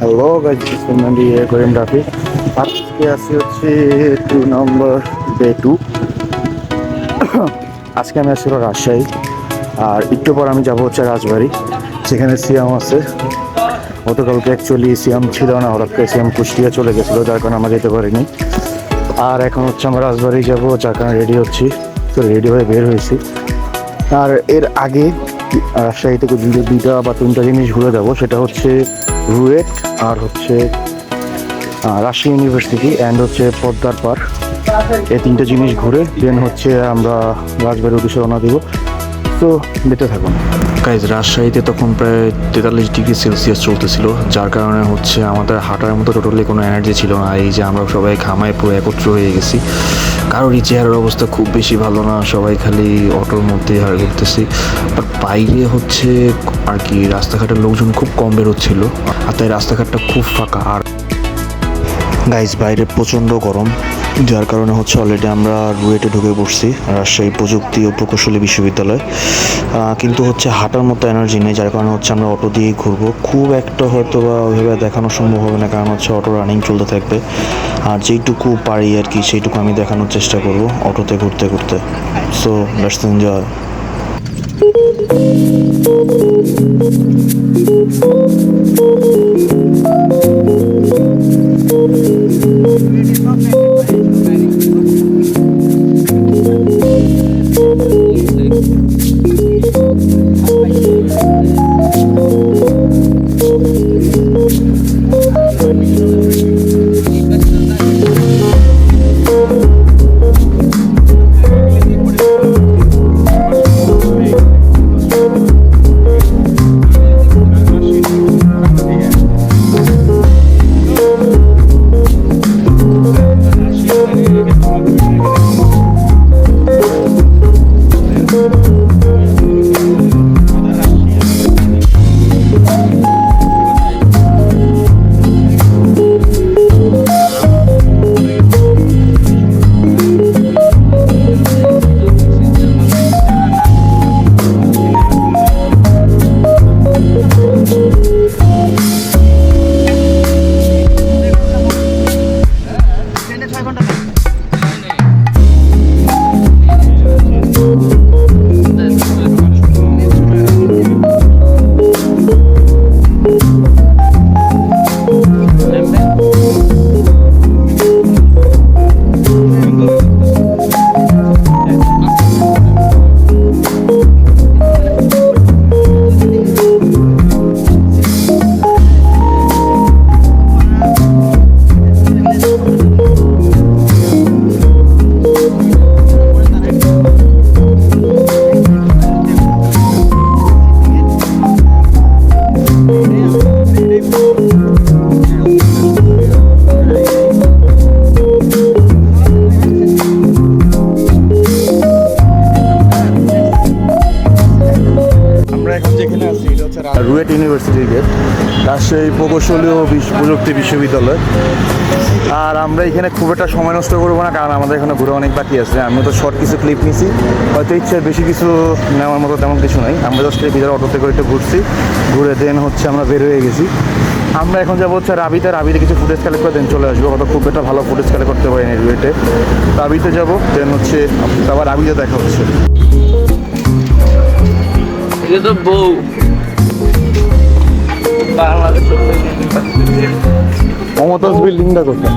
Hello guys সিমেন্ডি করিম রাফি আজকে আসি হচ্ছে টু নম্বর ডে টু আজকে আমি হলো রাজশাহী। আর একটু পর আমি যাব হচ্ছে রাজবাড়ি সেখানে সিয়াম আছে। গতকালকে অ্যাকচুয়ালি সিয়াম ছিল না, হঠাৎ সিয়াম কুষ্টিয়া চলে গেছিল, যার কারণে আমরা যেতে পারিনি। আর এখন হচ্ছে আমরা রাজবাড়ি যাব, যার কারণে রেডি হচ্ছি। তো রেডি হয়ে বের হয়েছি। আর এর আগে রাজশাহী থেকে দুটো বা তিনটা জিনিস ঘুরে যাব, সেটা হচ্ছে রুয়েট আর হচ্ছে রাশিয়া ইউনিভার্সিটি অ্যান্ড হচ্ছে পদ্মার পার্ক এই তিনটে জিনিস ঘুরে দেন হচ্ছে আমরা রাজবাড়ির উদ্দেশ্যে রওনা দিব। তো দেখতে থাকুন। গাইজ রাজশাহীতে তখন প্রায় তেতাল্লিশ ডিগ্রি সেলসিয়াস চলতেছিল যার কারণে হচ্ছে আমাদের হাঁটার মতো টোটালি কোনো এনার্জি ছিল না। এই যে আমরা সবাই ঘামায় পুরো একত্র হয়ে গেছি। কারোরই চেহারার অবস্থা খুব বেশি ভালো না সবাই খালি অটোর মধ্যে হার করতেছি। বাট বাইরে হচ্ছে আর কি রাস্তাঘাটের লোকজন খুব কম বেরোচ্ছিল আর তাই রাস্তাঘাটটা খুব ফাঁকা। আর গাইজ বাইরে প্রচণ্ড গরম। যার কারণে হচ্ছে অলরেডি আমরা রুয়েটে ঢুকে পড়ছি, রাজশাহী প্রযুক্তি ও প্রকৌশলী বিশ্ববিদ্যালয়। কিন্তু হচ্ছে হাঁটার মতো এনার্জি নেই, যার কারণে হচ্ছে আমরা অটো দিয়ে ঘুরবো। খুব একটা হয়তো বা ওইভাবে দেখানো সম্ভব হবে না, কারণ হচ্ছে অটো রানিং চলতে থাকবে। আর যেইটুকু পারি আর কি, সেইটুকু আমি দেখানোর চেষ্টা করব অটোতে ঘুরতে ঘুরতে। সো লেটস এনজয় রুয়েট ইউনিভার্সিটির গেট। রাজশাহী প্রকৌশলী ও প্রযুক্তি বিশ্ববিদ্যালয়। আর আমরা এখানে খুব একটা সময় নষ্ট করব না, কারণ আমাদের এখানে ঘুরে অনেক বাকি আছে। আমি তো শর্ট কিছু ক্লিপ নিছি। হয়তো ইচ্ছে বেশি কিছু নেওয়ার মতো তেমন কিছু নাই। আমরা জাস্ট এই ভিতরে অটোতে করে একটু ঘুরছি। ঘুরে দেন হচ্ছে আমরা বের হয়ে গেছি। আমরা এখন যাব হচ্ছে রাবিতে। রাবিতে কিছু ফুটেজ কালেক্ট করে দেন চলে আসব। হয়তো খুব একটা ভালো ফুটেজ কালেক্ট করতে পারিনি রুয়েটে। রাবিতে যাব দেন হচ্ছে আবার রাবিতে দেখা হচ্ছে। এটা তো বউ। মমতাজ বিল্ডিংটা কোথায়?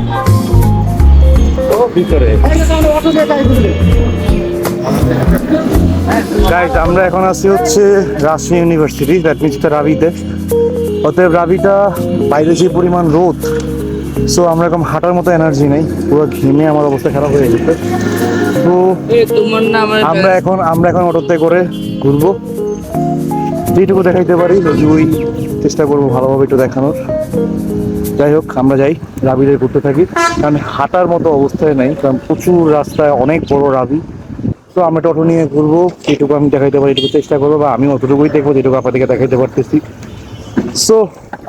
ভিতরে। গাইজ আমরা এখন আছি হচ্ছে Rajshahi university that means the রাবিতে। অতএব রাবিটা বাইরে যে পরিমাণ রোদ সো আমরা এরকম হাঁটার মতো এনার্জি নেই। পুরো ঘেমে আমার অবস্থা খারাপ হয়ে গেছে। তো এ আমরা এখন আমরা এখন অটোতে করে ঘুরবো। যেটুকু দেখাইতে পারি ওই চেষ্টা করব ভালোভাবে একটু দেখানোর। যাই হোক, আমরা যাই, রাবিদের ঘুরতে থাকি। কারণ হাঁটার মতো অবস্থায় নেই, কারণ প্রচুর রাস্তায় অনেক বড় রাবি। তো আমরা টোটো নিয়ে ঘুরবো, যেটুকু আমি দেখাইতে পারি, এটুকু চেষ্টা করব, বা আমি অতটুকুই দেখব, যেটুকু আপনাদেরকে দেখাইতে পারতেছি। সো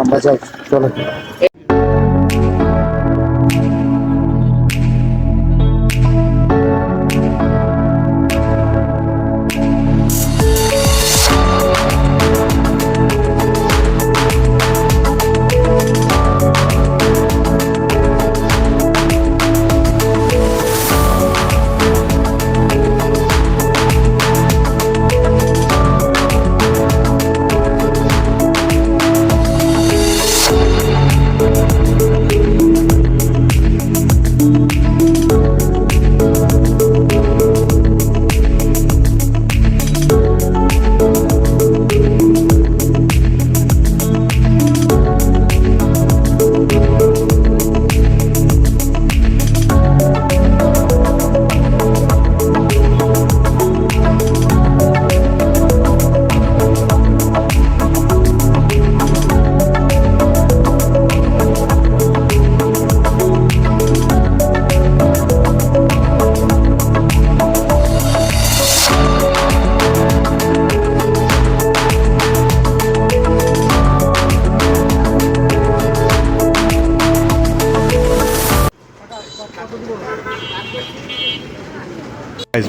আমরা যাই, চলো।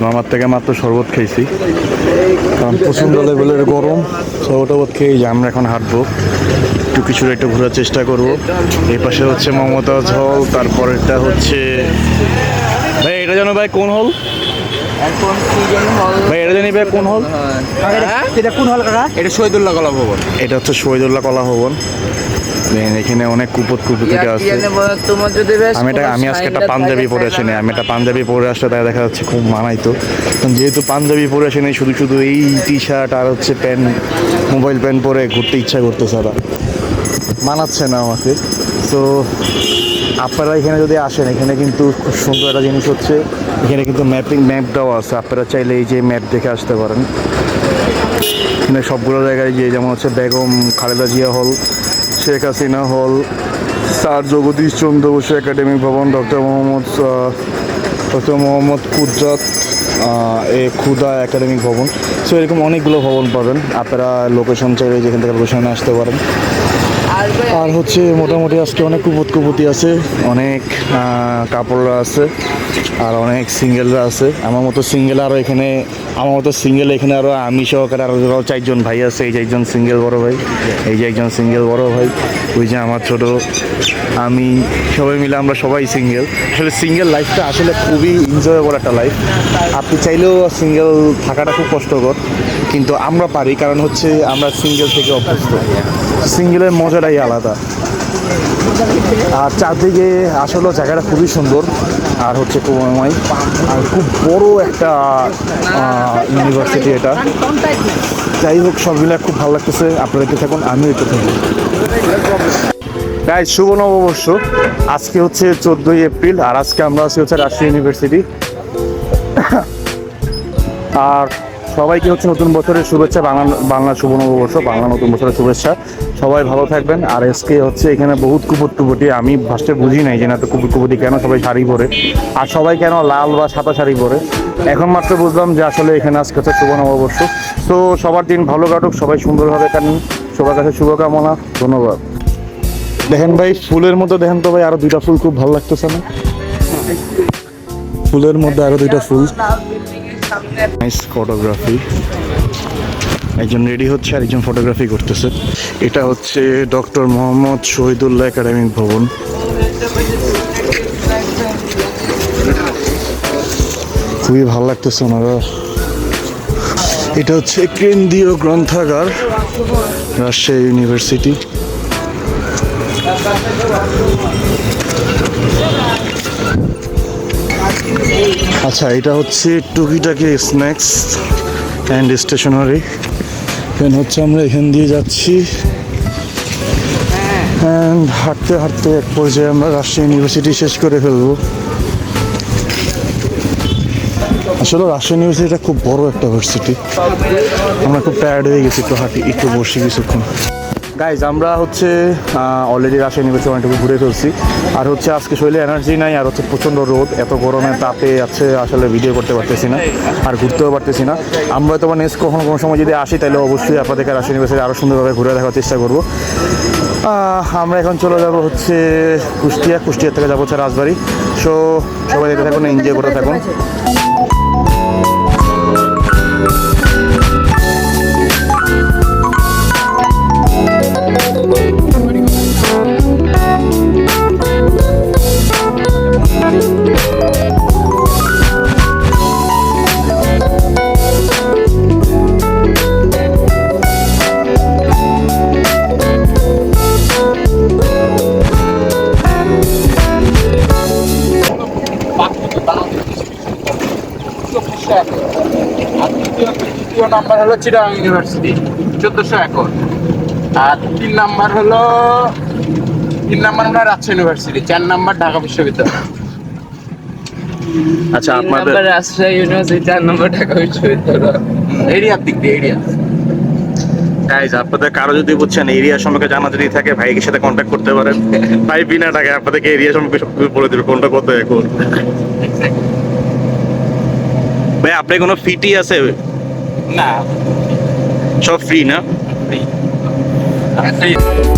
মামার থেকে মাত্র শরবত খেয়েছি। কারণ প্রচণ্ড লেভেলের গরম শরবত টরবত খেয়ে যে আমরা এখন হাঁটবো। একটু কিছুটা একটু ঘোরার চেষ্টা করব। এই পাশে হচ্ছে মমতাজ হল তারপর এটা হচ্ছে ভাই এটা জানো ভাই কোন হল? যেন ভাই এটা জানি ভাই কোন হল? এটা কোন হল কাকা? এটা শহীদুল্লাহ কলা ভবন। এটা হচ্ছে শহীদুল্লাহ কলা ভবন। এখানে অনেক কুপত কুপুতিটা আছে। আমি এটা আমি আজকে একটা পাঞ্জাবি পরে আসিনি আমি একটা পাঞ্জাবি পরে আসলে তাই দেখা যাচ্ছে খুব মানাইতো। কারণ যেহেতু পাঞ্জাবি পরে আসিনি শুধু শুধু এই টি শার্ট আর হচ্ছে প্যান্ট মোবাইল প্যান্ট পরে ঘুরতে ইচ্ছা করতেছে না মানাচ্ছে না আমাকে। তো আপনারা এখানে যদি আসেন এখানে কিন্তু খুব সুন্দর একটা জিনিস হচ্ছে। এখানে কিন্তু ম্যাপিং ম্যাপ দেওয়া আছে। আপনারা চাইলে এই যে ম্যাপ দেখে আসতে পারেন। এখানে সবগুলো জায়গায় যে যেমন হচ্ছে Begum Khaleda Zia hall Sheikh Hasina hall sir Jagadish Chandra Bose academic ভবন, doctor Mohammad doctor Mohammad Qudrat e Khuda academic ভবন। সো এরকম অনেকগুলো ভবন পাবেন। আপনারা লোকেশন চাইলে যেখান থেকে লোকেশনে আসতে পারেন। আর হচ্ছে মোটামুটি আজকে অনেক কুপত কুপতি আছে, অনেক কাপড়রা আছে, আর অনেক সিঙ্গেলরা আছে। আমার মতো সিঙ্গেল আরও এখানে, আমার মতো সিঙ্গেল এখানে আরও আমি সহকারে আরও চারজন ভাই আছে, এই যে একজন সিঙ্গেল বড় ভাই, এই যে একজন সিঙ্গেল বড় ভাই, ওই যে আমার ছোট, আমি সবাই মিলে আমরা সবাই সিঙ্গেল। আসলে সিঙ্গেল লাইফটা আসলে খুবই এনজয়েবল একটা লাইফ আপনি চাইলেও সিঙ্গেল থাকাটা খুব কষ্টকর। কিন্তু আমরা পারি, কারণ হচ্ছে আমরা সিঙ্গেল থেকে অভ্যস্ত। সিঙ্গেলের মজাটাই আলাদা। আর চারদিকে আসলে জায়গাটা খুবই সুন্দর, আর হচ্ছে কুমারমাই আর খুব বড় একটা ইউনিভার্সিটি এটা। যাই হোক, সব মিলে খুব ভালো লাগতেছে। আপনারা একটু থাকুন, আমিও একটু থাকুন। গাইজ শুভ নববর্ষ। আজকে হচ্ছে চোদ্দোই এপ্রিল, আর আজকে আমরা আছি হচ্ছে রাজশাহী ইউনিভার্সিটি আর সবাইকে হচ্ছে নতুন বছরের শুভেচ্ছা, বাংলা বাংলা শুভ নববর্ষ, বাংলা নতুন বছরের শুভেচ্ছা। সবাই ভালো থাকবেন। আর এসকে হচ্ছে এখানে বহুত কুপুট কুপুটি আমি ফার্স্টে বুঝি নাই যে না তো কুপুট কুপুটি কেন সবাই শাড়ি পরে, আর সবাই কেন লাল বা সাদা শাড়ি পরে। এখন মাত্র বুঝলাম যে আসলে এখানে আজকে হচ্ছে শুভ নববর্ষ। তো সবার দিন ভালো কাটুক, সবাই সুন্দরভাবে কাটুন। সবার কাছে শুভকামনা, ধন্যবাদ। দেখেন ভাই, ফুলের মধ্যে দেখেন তো ভাই, আরও দুইটা ফুল খুব ভালো লাগতেছে না? ফুলের মধ্যে আরও দুইটা ফুল। নাইস ফটোগ্রাফি একজন রেডি হচ্ছে আর একজন ফটোগ্রাফি করতেছে। এটা হচ্ছে ডক্টর মোহাম্মদ শহীদুল্লাহ একাডেমিক ভবন। খুবই ভালো লাগতেছে ওনারা। এটা হচ্ছে কেন্দ্রীয় গ্রন্থাগার, রাজশাহী ইউনিভার্সিটি আচ্ছা এটা হচ্ছে টুকিটাকি স্ন্যাক্স অ্যান্ড স্টেশনারি। এখানে হচ্ছে আমরা এখান দিয়ে যাচ্ছি। অ্যান্ড হাঁটতে হাঁটতে এক পর্যায়ে আমরা রাজশাহী ইউনিভার্সিটি শেষ করে ফেলব। আসলে রাজশাহী ইউনিভার্সিটিটা খুব বড় একটা ইউনিভার্সিটি আমরা খুব টায়ার্ড হয়ে গেছি একটু হাঁটি, একটু বসি কিছুক্ষণ। গাইজ আমরা হচ্ছে অলরেডি রাজশাহী ইউনিভার্সিটি অনেকটুকু ঘুরে ফেলছি। আর হচ্ছে আজকে শরীরে এনার্জি নাই, আর হচ্ছে প্রচণ্ড রোদ, এত গরমে তাপে আছে, আসলে ভিডিও করতে পারতেছি না, আর ঘুরতেও পারতেছি না। আমরা তো নেক্সট কখনো কোনো সময় যদি আসি, তাহলে অবশ্যই আপনাদেরকে রাজশাহী ইউনিভার্সিটি আরও সুন্দরভাবে ঘুরে দেখার চেষ্টা করব। আমরা এখন চলে যাব হচ্ছে কুষ্টিয়া। কুষ্টিয়া থেকে যাব হচ্ছে রাজবাড়ি। সো সবাই দেখতে থাকুন এনজয় করতে থাকুন। দ্বিতীয় নাম্বার হলো চিটাগাং ইউনিভার্সিটি চোদ্দশো একর। আর তিন নাম্বার হলো তিন নাম্বার আমরা রাজশাহী ইউনিভার্সিটি চার নাম্বার ঢাকা বিশ্ববিদ্যালয়। আচ্ছা আপনাদের রাজশাহী ইউনিভার্সিটি চার নম্বর ঢাকা বিশ্ববিদ্যালয়। এরিয়ার দিক দিয়ে এরিয়া। গাইজ আপনাদের কারও যদি বুঝছেন এরিয়া সম্পর্কে জানা যদি থাকে ভাইয়ের সাথে কন্ট্যাক্ট করতে পারেন। ভাই বিনা টাকায় আপনাদেরকে এরিয়া সম্পর্কে সব কিছু বলে দেবে কোনটা কত এখন ভাই আপনার কোনো ফিটি আছে? না সব ফ্রি না সম্পত্তি যদিও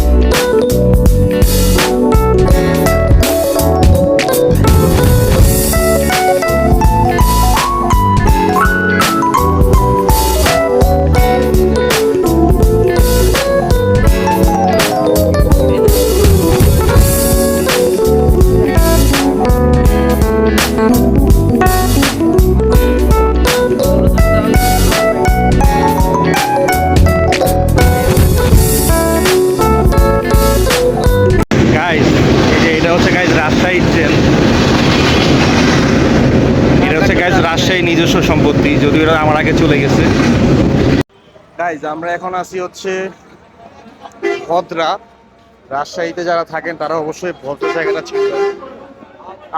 এটা আমার আগে চলে গেছে। গাইজ আমরা এখন আছি হচ্ছে ভদ্রা। রাজশাহীতে যারা থাকেন, তারা অবশ্যই ভদ্রা জায়গাটা ছিল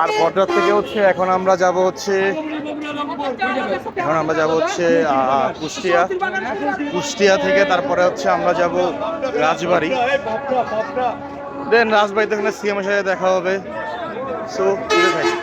আর ভদ্রার থেকে হচ্ছে এখন আমরা যাব হচ্ছে এখন আমরা যাব হচ্ছে কুষ্টিয়া। কুষ্টিয়া থেকে তারপরে হচ্ছে আমরা যাব রাজবাড়ি। দেন রাজবাড়িতে ওখানে সিএমের সাথে দেখা হবে। সো থাকি